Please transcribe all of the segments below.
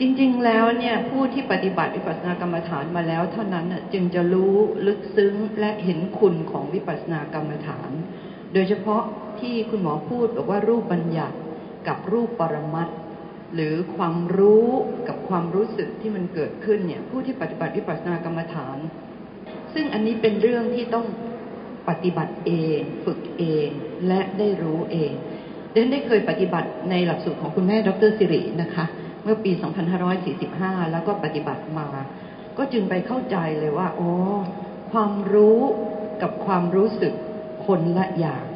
จริง ๆ แล้วเนี่ยผู้ที่ปฏิบัติวิปัสสนากรรมฐานมาแล้ว เท่านั้นจึงจะรู้ลึกซึ้งและเห็นคุณของวิปัสสนากรรมฐาน โดยเฉพาะที่คุณหมอพูดบอกว่ารูปบัญญัติกับรูปปรมัตหรือความรู้กับความรู้สึกที่มันเกิดขึ้นเนี่ยผู้ที่ปฏิบัติวิปัสสนากรรมฐาน ซึ่งอันนี้เป็นเรื่องที่ต้องปฏิบัติเอง ฝึกเองและได้รู้เองเดนได้เคยปฏิบัติในหลักสูตรของคุณแม่ดรสิรินะคะ เมื่อปี 2545 แล้วก็ปฏิบัติมา ก็จึงไปเข้าใจเลยว่า โอ้ความรู้กับความรู้สึกคนละอย่าง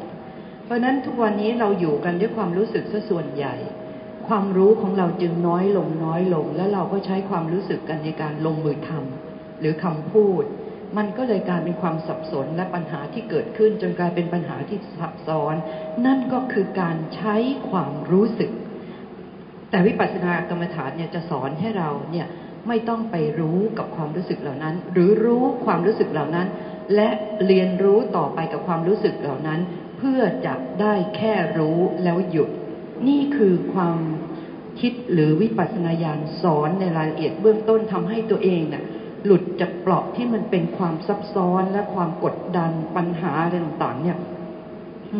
เพราะนั้นทุกวันนี้เราอยู่กันด้วยความรู้สึกซะส่วนใหญ่ ความรู้ของเราจึงน้อยลงน้อยลง และเราก็ใช้ความรู้สึกกันในการลงมือทำหรือคำพูด มันก็เลยกลายเป็นความสับสนและปัญหาที่เกิดขึ้นจนกลายเป็นปัญหาที่ซับซ้อน นั่นก็คือการใช้ความรู้สึก แต่วิปัสสนากรรมฐานเนี่ยจะสอนให้เราเนี่ยไม่ต้องไปรู้กับความรู้สึกเหล่านั้น หรือรู้ความรู้สึกเหล่านั้น และเรียนรู้ต่อไปกับความรู้สึกเหล่านั้น เพื่อจะได้แค่รู้แล้วหยุด นี่คือความคิดหรือวิปัสสนาญาณสอนในรายละเอียดเบื้องต้นทำให้ตัวเองเนี่ยหลุดจากเปราะที่มันเป็นความซับซ้อนและความกดดันปัญหาอะไรต่างๆ เนี่ย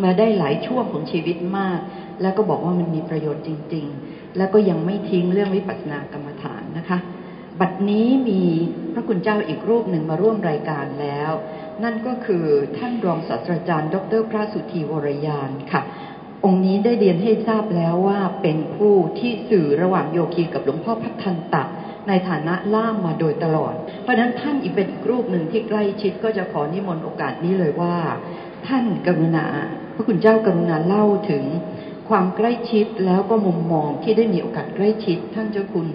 มาได้หลายช่วงของชีวิตมาก แล้วก็บอกว่ามันมีประโยชน์จริง ๆ แล้วก็ยังไม่ทิ้งเรื่องวิปัสสนากรรมฐานนะคะ บัดนี้มีพระคุณเจ้าอีกรูปหนึ่งมาร่วมรายการแล้ว นั่นก็คือท่านรองศาสตราจารย์ ดร พระสุธีวรยานค่ะ องค์นี้ได้เรียนให้ทราบแล้วว่าเป็นผู้ที่สื่อระหว่างโยคีกับหลวงพ่อพัฒนตะในฐานะล่ามมาโดยตลอด เพราะนั้นท่านอีกเป็นอีกรูปหนึ่งที่ใกล้ชิดก็จะขอนิมนต์โอกาสนี้เลยว่า ท่านกรุณาพระคุณเจ้ากรุณาเล่าถึง ความใกล้ชิดแล้วก็มุมมองที่ได้มีโอกาสใกล้ชิด ท่านเจ้าคุณ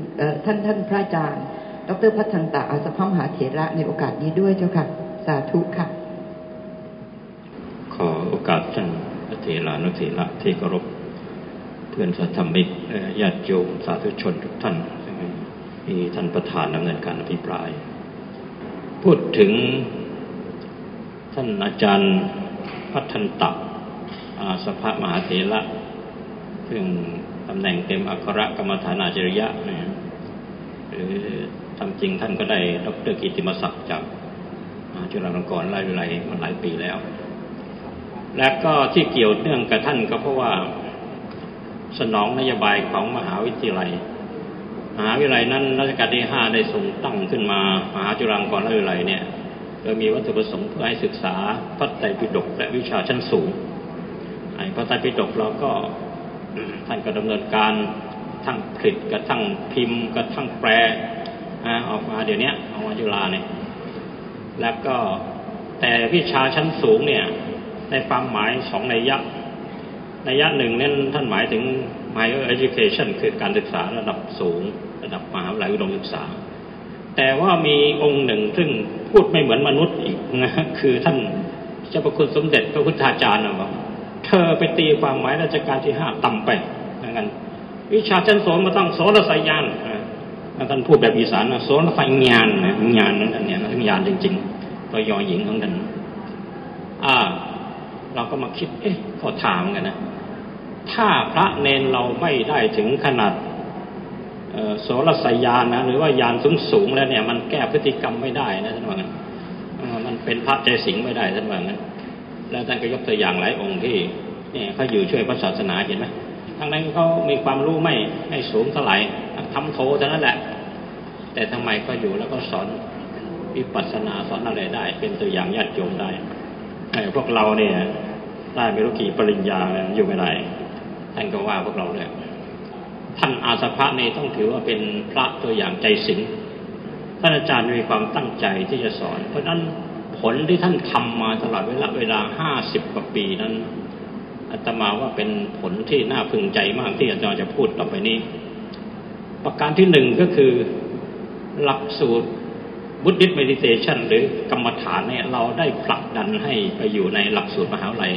ท่านท่านพระอาจารย์ ดรพัฒนตาอาสพัมหาเถระในโอกาสนี้ด้วยเจ้าค่ะ สาธุค่ะ ขอโอกาสท่านพระเถรานุเถระที่เคารพเพื่อนสัตธรรมิกญาติโยมสาธุชนทุกท่านมีท่านประธานดำเนินการอภิปราย พูดถึงท่านอาจารย์พัฒนตะอาสภมหาเถระ ซึ่งตำแหน่งเต็มอัครกรรมฐานาจริยะนะหรือทำจริงท่านก็ได้ดรกิติมศักดิ์จากจุฬาลงกรณ์ไล่ไล่มาหลายปีแล้ว และก็ที่เกี่ยวเนื่องกับท่านก็เพราะว่าสนองนโยบายของมหาวิทยาลัย มหาวิทยาลัยนั้นรัชกาลที่ห้าได้ทรงตั้งขึ้นมามหาจุฬาลงกรณ์ไล่ไล่เนี่ยโดยมีวัตถุประสงค์เพื่อให้ศึกษาพระไตรปิฎกและวิชาชั้นสูงไอ้พระไตรปิฎกเราก็ ท่านก็ดำเนินการทั้งผลิตกระทั่งพิมพ์กระทั่งแปลออกมาเดี๋ยวนี้ออกมาจุฬาเนี่ยแล้วก็แต่วิชาชั้นสูงเนี่ยในความหมายสองในยะในยะหนึ่งนั้นท่านหมายถึง higher education คือการศึกษาระดับสูง ระดับมหาวิทยาลัยอุดมศึกษา แต่ว่ามีองค์หนึ่งซึ่งพูดไม่เหมือนมนุษย์อีกนะคือท่านเจ้าพระคุณสมเด็จพระพุทธาจารย์นะบอก อไปตีความหมายราชการที่ห้าต่ำไปงั้นวิชาชั้นสองมาต้องโสรสยานท่านพูดแบบอีสานนะโสรสยานนะญาณนั่นเนี่ยทั้งญาณจริงๆก็ยอหญิงของท่านอ่า เราก็มาคิด เอ๊ะขอถามกันนะถ้าพระเนนเราไม่ได้ถึงขนาดโสรสยานนะหรือว่ายานสูงสูงแล้วเนี่ย มันแก้พฤติกรรมไม่ได้นะท่านว่างั้นมันเป็นพระใจสิงไม่ได้ท่านว่างั้น แล้วท่านก็ยกตัวอย่างหลายองค์ที่เนี่ยเขาอยู่ช่วยพระศาสนาเห็นไหมทั้งนั้นเขามีความรู้ไม่ไม่สูงเท่าไหร่ทำโทเท่านั้นแหละ แต่ทำไมก็อยู่แล้วก็สอนวิปัสสนาสอนอะไรได้ เป็นตัวอย่างญาติโยมได้ไอ้พวกเราเนี่ยได้ไม่รู้กี่ปริญญาอยู่ไม่ได้ท่านก็ว่าพวกเราเลยท่านอาสภะเนี่ต้องถือว่าเป็นพระตัวอย่างใจสิงท่านอาจารย์มีความตั้งใจที่จะสอน เพราะนั้น ผลที่ท่านทำมาตลอดเวลาเวลาห้าสิบกว่าปีนั้นอาตมาว่าเป็นผลที่น่าพึงใจมากที่อาจารย์จะพูดต่อไปนี้ ประการที่หนึ่งก็คือหลักสูตรบุต d ิ i s t meditation หรือกรรมฐานเนี่ยเราได้ผลักดันให้ไปอยู่ในหลักสูตรมหาวิทยาลัย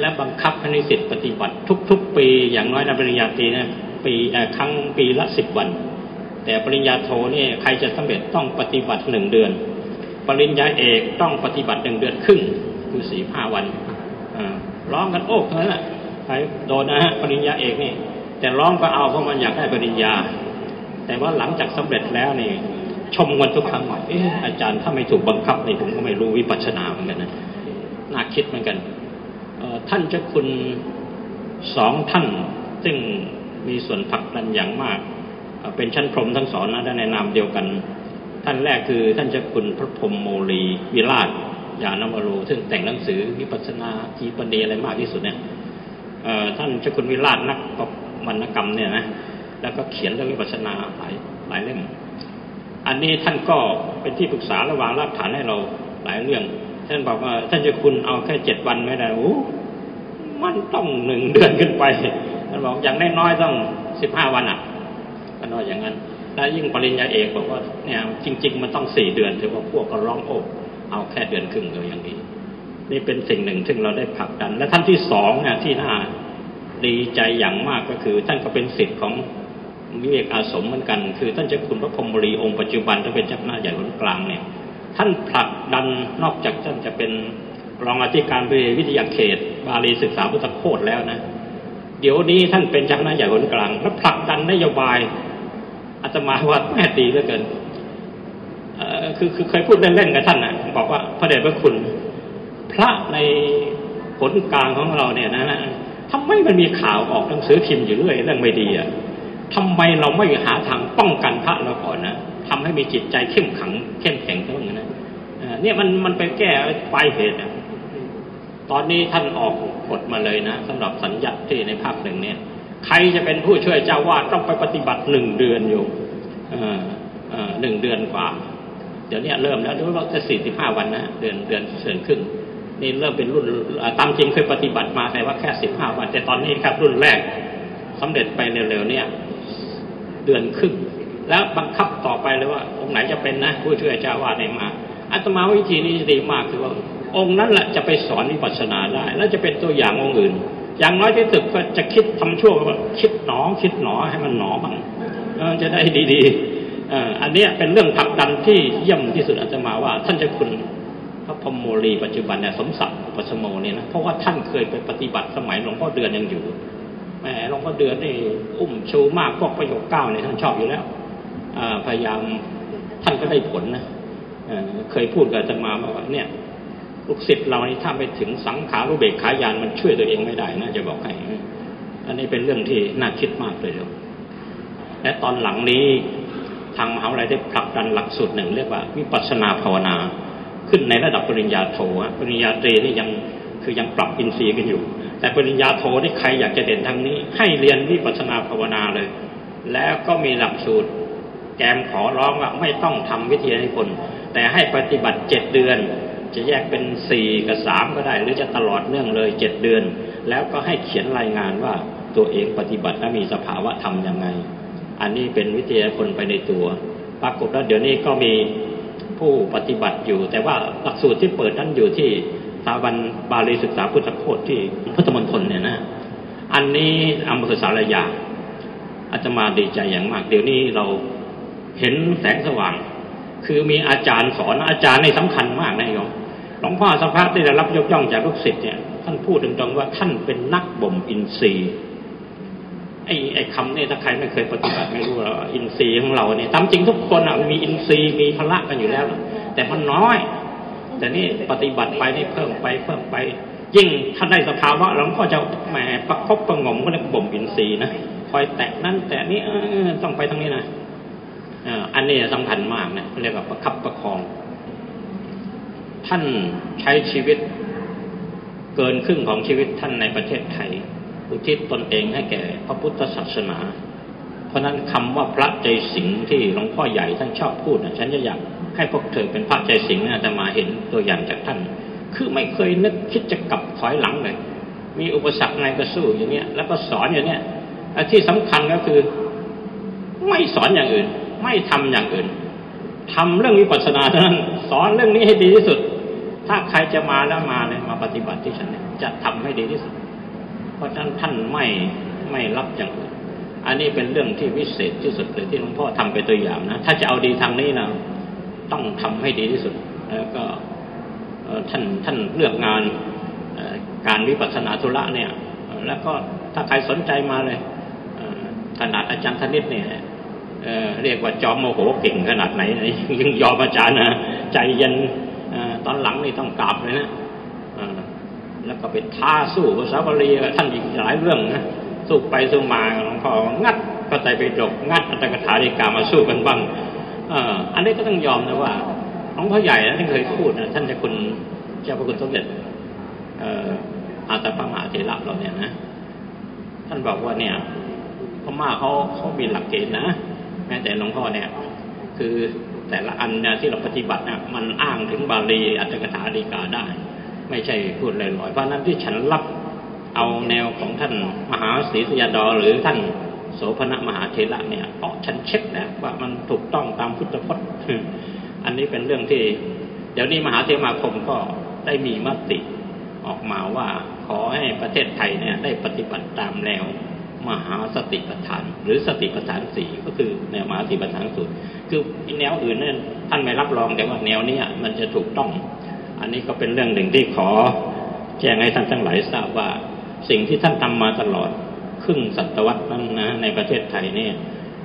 และบังคับให้นิสิตปฏิบัติทุก ๆ ปีอย่างน้อยในปริญญาตรีเนี่ยปีครั้งปีละสิบวัน แต่ปริญญาโทนี่ใครจะสำเร็จต้องปฏิบัติหนึ่งเดือน ปริญญาเอกต้องปฏิบัติหนึ่งเดือนครึ่งคือสี่ห้าวันร้องกันโอ้เท่านั้นแหละใครโดนนะฮะปริญญาเอกนี่ แต่ร้องก็เอาเพราะมันอยากได้ปริญญา แต่ว่าหลังจากสำเร็จแล้วนี่ ชมกันทุกครั้งเอออาจารย์ถ้าไม่ถูกบังคับนี่ผมก็ไม่รู้วิปัสสนาเหมือนกันนะน่าคิดเหมือนกันท่านเจ้าคุณสองท่าน ซึ่งมีส่วนผลักดันอย่างมาก เป็นชั้นพรหมทั้งสองนะในนามเดียวกัน ท่านแรกคือท่านเจ้าคุณพระพรหมโมลีวิราชยานวโรซึ่งแต่งหนังสือวิปัสนาทีปณีอะไรมากที่สุดเนี่ยท่านเจ้าคุณวิราชนักวรรณกรรมเนี่ยนะแล้วก็เขียนเรื่องวิปัสนาหลายหลายเล่มอันนี้ท่านก็เป็นที่ปรึกษาระหว่างรากฐานให้เราหลายเรื่อง ท่านบอกว่าท่านเจะคุณเอาแค่เจ็ดวันไม่ได้โอ้มันต้องหนึ่งเดือนขึ้นไปท่านบอกอย่างน้อยๆต้องสิบห้าวันอะนว่าอย่างนั้น แล้วยิ่งปริญญาเอกบอกว่าเนี่ยจริง ๆ มันต้องสี่เดือนถือว่าพวกก็ร้องโอ้เอาแค่เดือนครึ่งเลยอย่างนี้ นี่เป็นสิ่งหนึ่งที่เราได้ผลักดัน และท่านที่สองเนี่ยที่น่าดีใจอย่างมากก็คือ ท่านก็เป็นสิทธิ์ของวิเวกอาสมเหมือนกัน คือท่านเจ้าคุณพระพรมรีองค์ปัจจุบันท่านเป็นเจ้าหน้าใหญ่คนกลางเนี่ย ท่านผลักดันนอกจากท่านจะเป็นรองอธิการบดีวิทยาเขต บาลีศึกษาพุทธโคตแล้วนะ เดี๋ยวนี้ท่านเป็นเจ้าหน้าใหญ่คนกลาง และผลักดันนโยบาย อาตมาว่าแม่ดีเหลือเกินคือคือเคยพูดเล่นๆกับท่านนะบอกว่าพระเดชพระคุณ พระในผลกลางของเราเนี่ยนะนะทำไมมันมีข่าวออกหนังสือพิมพ์อยู่เรื่อยเรื่องไม่ดีอะทำไมเราไม่หาทางป้องกันพระเราก่อนนะทำให้มีจิตใจเข้มขัง เข้มแข็งต้องนะเนี่ยมันมันไปแก้ปลายเหตุตอนนี้ท่านออกกฎมาเลยนะสำหรับสัญญาที่ในภาคหนึ่งเนี่ย ใครจะเป็นผู้ช่วยเจ้าวาดต้องไปปฏิบัติหนึ่งเดือนอยู่หนึ่งเดือนกว่า เดี๋ยวนี้เริ่มแล้วดูว่าจะสี่สิบห้าวันนะเดือนเดือนเสริญขึ้น นี่เริ่มเป็นรุ่นตามจริงเคยปฏิบัติมาแต่ว่าแค่สิบห้าวัน แต่ตอนนี้ครับรุ่นแรกสำเร็จไปเร็วๆเนี่ยเดือนครึ่งแล้วบังคับต่อไปเลยว่า องค์ไหนจะเป็นนะ ผู้ช่วยเจ้าวาดในมาอาตมาวิธีนี้ดีมากคือว่า องค์นั้นแหละจะไปสอนวิปัสสนาได้ แล้วจะเป็นตัวอย่างองค์อื่น อย่างน้อยที่สุดก็จะคิดทำชั่วก็คิดหนอคิดหนอให้มันหนอบ้างจะได้ดีๆอันนี้เป็นเรื่องผลักดันที่เยี่ยมที่สุดอาตมาว่า ท่านเจะคุณพระพมโมลีปัจจุบันเนี่ยสมศักดิ์ปัสโมเนี่ยนะเพราะว่าท่านเคยไปปฏิบัติสมัยหลวงพ่อเดือนยังอยู่แหมหลวงพ่อเดือนนี่อุ้มชูมากพวกประโยคเก้าเนี่ยท่านชอบอยู่แล้วพยายามท่านก็ได้ผลนะเคยพูดกับอาตมาว่าเนี่ย ลูกศิษย์เรานี่ถ้าไปถึงสังขารุเบกขายานมันช่วยตัวเองไม่ได้นะจะบอกให้อันนี้เป็นเรื่องที่น่าคิดมากเลยครับและตอนหลังนี้ทางมหาวิทยาลัยได้ผลักดันหลักสูตรหนึ่งเรียกว่าวิปัสนาภาวนาขึ้นในระดับปริญญาโทปริญญาตรีนี่ยังคือยังปรับอินทรีย์กันอยู่ แต่ปริญญาโทนี่ใครอยากจะเด่นทางนี้ ให้เรียนวิปัสนาภาวนาเลย แล้วก็มีหลักสูตรแกมขอร้องว่าไม่ต้องทำวิทยานิพนธ์แต่ให้ปฏิบัติเจ็ดเดือน จะแยกเป็นสี่กับสามก็ได้ หรือจะตลอดเนื่องเลยเจ็ดเดือน แล้วก็ให้เขียนรายงานว่าตัวเองปฏิบัติและมีสภาวะธรรมยังไง อันนี้เป็นวิทยาคนไปในตัว ปรากฏว่าเดี๋ยวนี้ก็มีผู้ปฏิบัติอยู่ แต่ว่าหลักสูตรที่เปิดนั้นอยู่ที่สถาบันบาลีศึกษาพุทธโคตที่พุทธมณฑลเนี่ยนะอันนี้อำเภอสารยาอาจมาดีใจอย่างมาก เดี๋ยวนี้เราเห็นแสงสว่าง คือมีอาจารย์สอนอาจารย์ในสำคัญมากนะโยม หลวงพ่อสัมภาษณ์ได้รับยกย่องจากลูกศิษย์เนี่ยท่านพูดตรงๆว่าท่านเป็นนักบ่มอินทรีย์ไอ้ไอ้คำนี่ถ้าใครไม่เคยปฏิบัติไม่รู้หรอกอินทรีย์ของเราเนี่ยตามจริงทุกคนอะมีอินทรีย์มีพละกันอยู่แล้ว แต่มันน้อย แต่นี่ปฏิบัติไปนี่เพิ่มไปเพิ่มไป ยิ่งท่านได้สภาวะหลวงพ่อจะแหมประคบประงมก็เรียกบ่มอินทรีย์นะคอยแตะนั่นแต่นี้ต้องไปทางนี้นะอันนี้สำคัญมากนะเรียกว่าประคับประคอง ท่านใช้ชีวิต เกินครึ่งของชีวิตท่านในประเทศไทย อุทิศตนเองให้แก่พระพุทธศาสนา เพราะนั้นคำว่าพระใจสิงที่หลวงพ่อใหญ่ท่านชอบพูดนะฉันจะอยากให้พวกเธอเป็นพระใจสิงนะแต่มาเห็นตัวอย่างจากท่าน คือไม่เคยนึกคิดจะกลับถอยหลังเลย มีอุปสรรคไงก็สู้อย่างเนี้ย แล้วก็สอนอย่างเนี้ยที่สำคัญก็คือ ไม่สอนอย่างอื่น ไม่ทำอย่างอื่นทำเรื่องวิปัสสนาเท่านั้น สอนเรื่องนี้ให้ดีที่สุด ถ้าใครจะมาแล้วมาเลยมาปฏิบัติที่ฉันจะทำให้ดีที่สุด เพราะฉะนั้นท่านไม่ไม่รับอย่างอื่นอันนี้เป็นเรื่องที่วิเศษที่สุดเลยที่หลวงพ่อทำไปตัวอย่างนะถ้าจะเอาดีทางนี้นะต้องทำให้ดีที่สุด แล้วก็ท่านท่านเลือกงานการวิปัสสนาธุระเนี่ย แล้วก็ถ้าใครสนใจมาเลยขนาดอาจารย์ธนิตเนี่ยเรียกว่าจอมโมโหเก่งขนาดไหนยังยอมอาจารย์นะใจเย็น ตอนหลังนี่ต้องกราบเลยนะแล้วก็ไปท้าสู้ภาษาบาลีท่านอีกหลายเรื่องนะสู้ไปสู้มาหลวงพ่องัดพระไตรปิฎกงัดอัตถกถาดีกามาสู้กันบ้างออันนี้ก็ต้องยอมนะว่าหลวงพ่อใหญ่นะท่านเคยพูดนะท่านจะคุณเจ้าพระคุณสมเด็จอ่ออาตปมหาเถระเราเนี่ยนะท่านบอกว่าเนี่ยพม่าเขาเขามีหลักเกณฑ์นะแม้แต่หลวงพ่อเนี่ย คือ แต่ละอันเนี่ยที่เราปฏิบัติเนี่ยมันอ้างถึงบาลีอัตถกถาดีกาได้ ไม่ใช่พูดลอยๆเพราะฉะนั้นที่ฉันรับเอาแนวของท่านมหาศรีสยาดอหรือท่านโสพณมหาเทระเนี่ยเพราะฉันเช็คแล้วว่ามันถูกต้องตามพุทธพจน์อันนี้เป็นเรื่องที่ เดี๋ยวนี้มหาเทมาคมก็ได้มีมติออกมาว่าขอให้ประเทศไทยเนี่ยได้ปฏิบัติตามแนว มหาสติปัฏฐาน หรือสติปัฏฐานสี่ก็คือแนวมหาสติปัฏฐานสูตร คือแนวอื่นนี่ยท่านไม่รับรองแต่ว่าแนวนี้มันจะถูกต้อง อันนี้ก็เป็นเรื่องหนึ่งที่ขอแจ้งให้ท่านทั้งหลายทราบว่าสิ่งที่ท่านทำมาตลอดครึ่งศตวรรษนั้นนะในประเทศไทยเนี่ย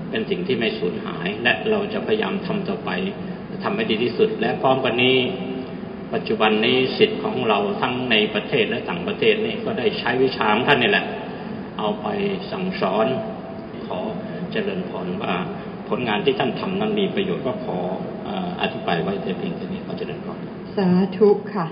เป็นสิ่งที่ไม่สูญหาย และเราจะพยายามทำต่อไปทำให้ดีที่สุด และพร้อมกันนี้ปัจจุบันนี้สิทธิ์ของเราทั้งในประเทศและต่างประเทศนี่ก็ได้ใช้วิชาของท่านนี่แหละ เอาไปสั่งสอน ขอเจริญพรว่าผลงานที่ท่านทำนั้นมีประโยชน์ก็ขออธิบายไว้แต่เพียงแค่นี้ขอเจริญพรสาธุค่ะ